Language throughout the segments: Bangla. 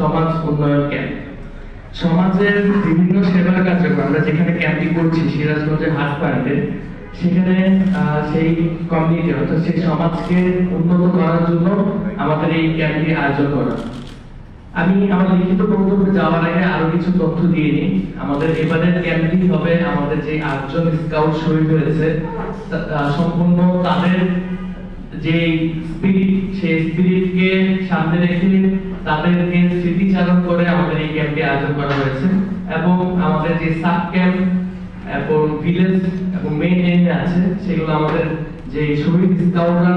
সমাজ উন্নয়ন ক্যাম্প সমাজের বিভিন্ন সেবা কার্যক্রম, আমরা যেখানে ক্যাম্পটি করছি সিরাজগঞ্জের হাট পয়েন্টে সেখানে সেই কমিউনিটি অর্থাৎ সেই সমাজকে উন্নত করার জন্য আমাদের এই ক্যাম্পটি আয়োজন করা। আমি আমার লিখিত বক্তব্যে যাওয়ার আগে আরও কিছু তথ্য দিয়ে নিই। আমাদের এবারের ক্যাম্পটি হবে আমাদের যে আটজন স্কাউট শহীদ হয়েছে সম্পূর্ণ তাদের যে স্পিরিট সেই স্পিরিটকে সামনে রেখে তাদেরকে স্মৃতিচারণ করে আমাদের এই ক্যাম্পটি আয়োজন করা হয়েছে এবং আমাদের যে সাব ক্যাম্প এবং ভিলেজ এবং মেইন এরিয়া আছে, সেগুলো আমাদের যে শহীদ স্কাউটরা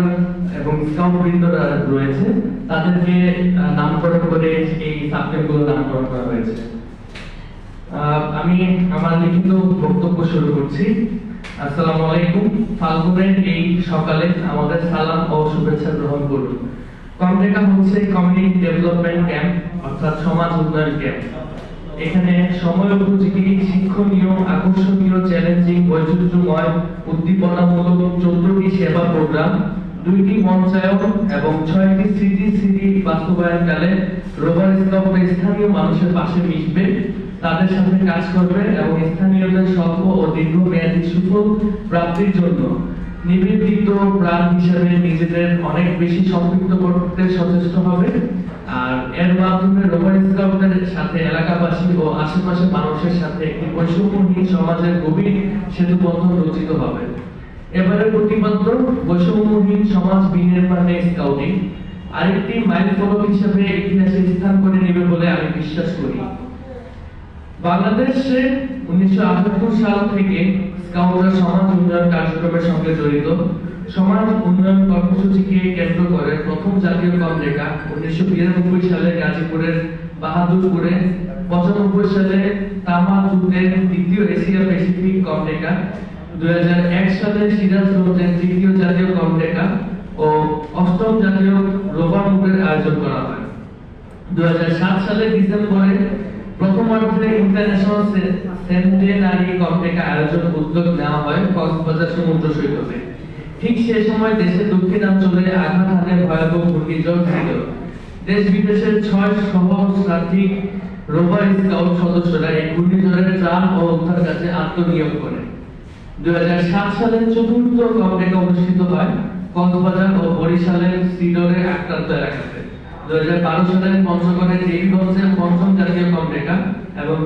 এবং স্কাউট বৃন্দরা রয়েছে তাদেরকে নামকরণ করে এই সাব ক্যাম্পগুলো নামকরণ করা হয়েছে। আমি আমার লিখিত বক্তব্য শুরু করছি। আসসালামু আলাইকুম, ফাল্গুনের এই সকালে আমাদের সালাম ও শুভেচ্ছা গ্রহণ করুন। কমরেকা হচ্ছে কমিউনিটি ডেভেলপমেন্ট ক্যাম্প অর্থাৎ সমাজ উন্নয়ন ক্যাম্প এখানে সময় উপযোগী, শিক্ষণীয়, আকর্ষণীয় চ্যালেঞ্জিং বৈচিত্র্যময়, উদ্দীপনামূলক চোদ্দটি সেবা প্রোগ্রাম দুইটি মঞ্চায়ন এবং ছয়টি স্মৃতি স্মৃতি বাস্তবায়নকালে রোভার স্কাউট স্থানীয় মানুষের পাশে মিশবে, তাদের সাথে কাজ করবে এবং স্থানীয়দের স্বল্প ও দীর্ঘমেয়াদী সুফল প্রাপ্তির জন্য। নিবেদিত প্রাণ হিসেবে নিজেদের অনেক বেশি সম্পৃক্ত করতে সচেষ্ট হবে। আর এর মাধ্যমে রোভার স্কাউটদের সাথে এলাকাবাসী ও আশেপাশের মানুষের সাথে একটি বৈষম্যহীন সমাজের গভীর সেতু বন্ধন রচিত হবে। এবারে প্রতিপাদ্য, বৈষম্যহীন সমাজ বিনির্মাণে স্কাউটিং আরেকটি মাইল ফলক হিসেবে ইতিহাসে স্থান করে নেবে বলে আমি বিশ্বাস করি। বাংলাদেশে উনিশশো সাল থেকে স্কাউটরা সমাজ উন্নয়ন কার্যক্রমের সঙ্গে জড়িত। সমাজ উন্নয়ন কর্মসূচিকে কেন্দ্র করে প্রথম জাতীয় কমরেখা উনিশশো বিরানব্বই সালে গাজীপুরের বাহাদুরপুরে, পঁচানব্বই সালে তামাতুতের দ্বিতীয় এশিয়া প্যাসিফিক কমরেখা দুই সালে সিরাজগঞ্জের তৃতীয় জাতীয় কমরেখা ও অষ্টম জাতীয় রোভার মুখের আয়োজন করা হয়। 2007 সালের ডিসেম্বরে প্রথমার্ধে ইন্টারন্যাশনাল সেন্টেনারি কমপ্লেক্স আয়োজন উদ্যোগ নেওয়া হয় কক্সবাজার সমুদ্র সৈকতে। ঠিক সে সময় দেশের দক্ষিণাঞ্চলে আঘাত ভয়াবহ ঘূর্ণিঝড় ছিল। দেশ বিদেশের ছয় সহস্রাধিক রোভার স্কাউট সদস্যরা এই ঘূর্ণিঝড়ের ত্রাণ ও উদ্ধার কাজে আত্মনিয়োগ করে। সালের চতুর্থ কমপ্লেক্স অনুষ্ঠিত হয় কক্সবাজার ও বরিশালের সিডরে আক্রান্ত এলাকাতে দুই সালের দেবীগঞ্জের পঞ্চম জাতীয় কমরেখা এবং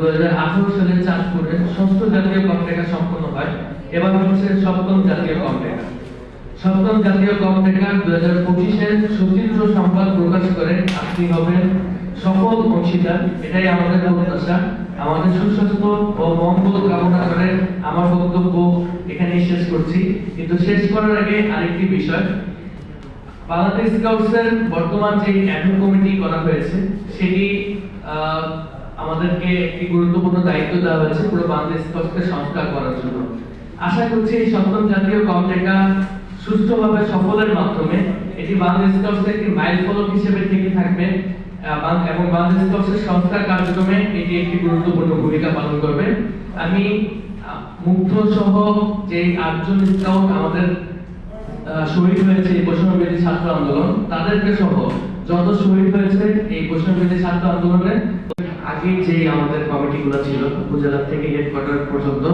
ষষ্ঠ জাতীয় কমরেখা সম্পন্ন হয়। এবার হচ্ছে সপ্তম জাতীয় কমরেখা সপ্তম জাতীয় কমরেখা সচিত্র সংবাদ প্রকাশ করে, আপনি হবেন সফল অংশীদার। এটাই আমাদের প্রত্যাশা। আমাদের সুস্বাস্থ্য ও মঙ্গল কামনা করে আমার বক্তব্য এখানেই শেষ করছি। কিন্তু শেষ করার আগে আরেকটি বিষয়। বাংলাদেশ স্কাউটসের বর্তমান যে অ্যাডহক কমিটি করা হয়েছে, সেটি আমাদেরকে একটি গুরুত্বপূর্ণ দায়িত্ব দেওয়া হয়েছে পুরো বাংলাদেশ স্কাউটসকে সংস্কার করার জন্য। আশা করছি এই সপ্তম জাতীয় কমটেকা সুষ্ঠুভাবে সফলের মাধ্যমে এটি বাংলাদেশ স্কাউটসের একটি মাইল ফলক হিসেবে থেকে থাকবে এবং বাংলাদেশ স্কাউটসের সংস্কার কার্যক্রমে এটি একটি গুরুত্বপূর্ণ ভূমিকা পালন করবে। আমি মুগ্ধ সহ যে আটজন স্কাউট আমাদের শহীদ হয়েছে এই বৈষম্যবিরোধী ছাত্র আন্দোলন তাদেরকে সহ যত শহীদ হয়েছে এই বৈষম্যবিরোধী ছাত্র আন্দোলনে আগে যে আমাদের কমিটিগুলো ছিল উপজেলা থেকে হেডকোয়ার্টার পর্যন্ত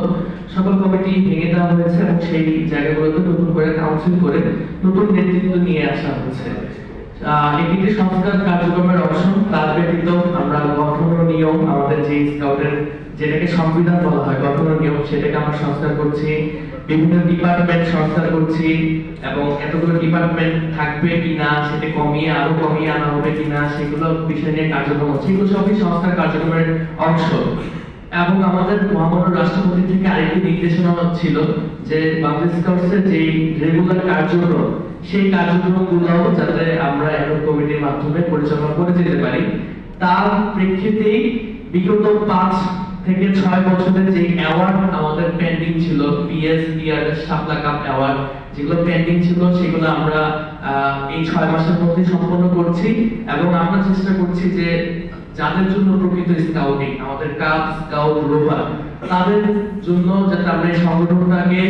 সকল কমিটি ভেঙে দেওয়া হয়েছে এবং সেই জায়গাগুলোতে নতুন করে কাউন্সিল করে নতুন নেতৃত্ব নিয়ে আসা আহ, এটি সংস্কার কার্যক্রমের অংশ তার ব্যতীত আমরা গঠন নিয়ম আমাদের যে স্কাউটের যেটাকে সংবিধান বলা হয় গঠন নিয়ম, সেটাকে আমরা সংস্কার করছি। বিভিন্ন ডিপার্টমেন্ট সংস্কার করছি এবং এতগুলো ডিপার্টমেন্ট থাকবে কিনা, সেটা কমিয়ে, আরও কমিয়ে আনা হবে কিনা, সেগুলো বিষয় নিয়ে কার্যক্রম হচ্ছে। এগুলো সবই সংস্কার কার্যক্রমের অংশ। এবং আমাদের মহামান্য রাষ্ট্রপতি থেকে আরেকটি নির্দেশনা ছিল যে বাংলাদেশ স্কাউটসের যে রেগুলার কার্যক্রম, সেই কার্যক্রমগুলো যাতে আমরা এখন কমিটির মাধ্যমে পরিচালনা করে যেতে পারি। তার প্রেক্ষিতেই বিগত পাঁচ থেকে ছয় বছরের যে অ্যাওয়ার্ড আমাদের পেন্ডিং ছিল PS year Shapla cup award যেগুলো পেন্ডিং ছিল, সেগুলো আমরা এই ছয় মাসের মধ্যে সম্পন্ন করছি এবং আমরা চেষ্টা করছি যে যাদের জন্য প্রকৃত স্কাউটিং আমাদের কাপ স্কাউট রোভার তাদের জন্য যাতে আমরা এই সংগঠনটাকে,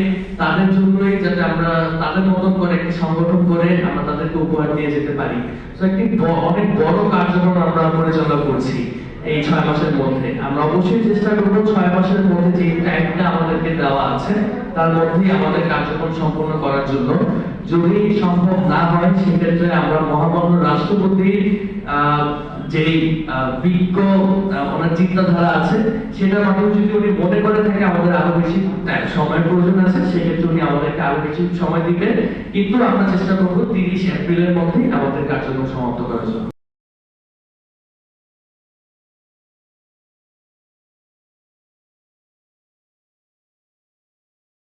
তাদের জন্যই যাতে আমরা তাদের মতন করে একটি সংগঠন করে আমরা তাদেরকে উপহার দিয়ে যেতে পারি। তো একটি অনেক বড় কার্যক্রম আমরা পরিচালনা করছি। এই ছয় মাসের মধ্যে। আমরা অবশ্যই চেষ্টা করব ছয় মাসের মধ্যে যে টাইমটা আমাদেরকে দেওয়া আছে, তার মধ্যেই আমাদের কার্যক্রম সম্পন্ন করার জন্য। যদি সম্ভব না হয়, সেক্ষেত্রে আমরা মহামান্য যেই বিজ্ঞ ওনার চিন্তাধারা আছে, সেটার মাধ্যমে যদি উনি মনে করে থাকে আমাদের আরও বেশি সময়ের প্রয়োজন আছে, সেক্ষেত্রে উনি আমাদেরকে আরও বেশি সময় দিবে কিন্তু আমরা চেষ্টা করব তিরিশ এপ্রিলের মধ্যেই আমাদের কার্যক্রম সমাপ্ত করার জন্য।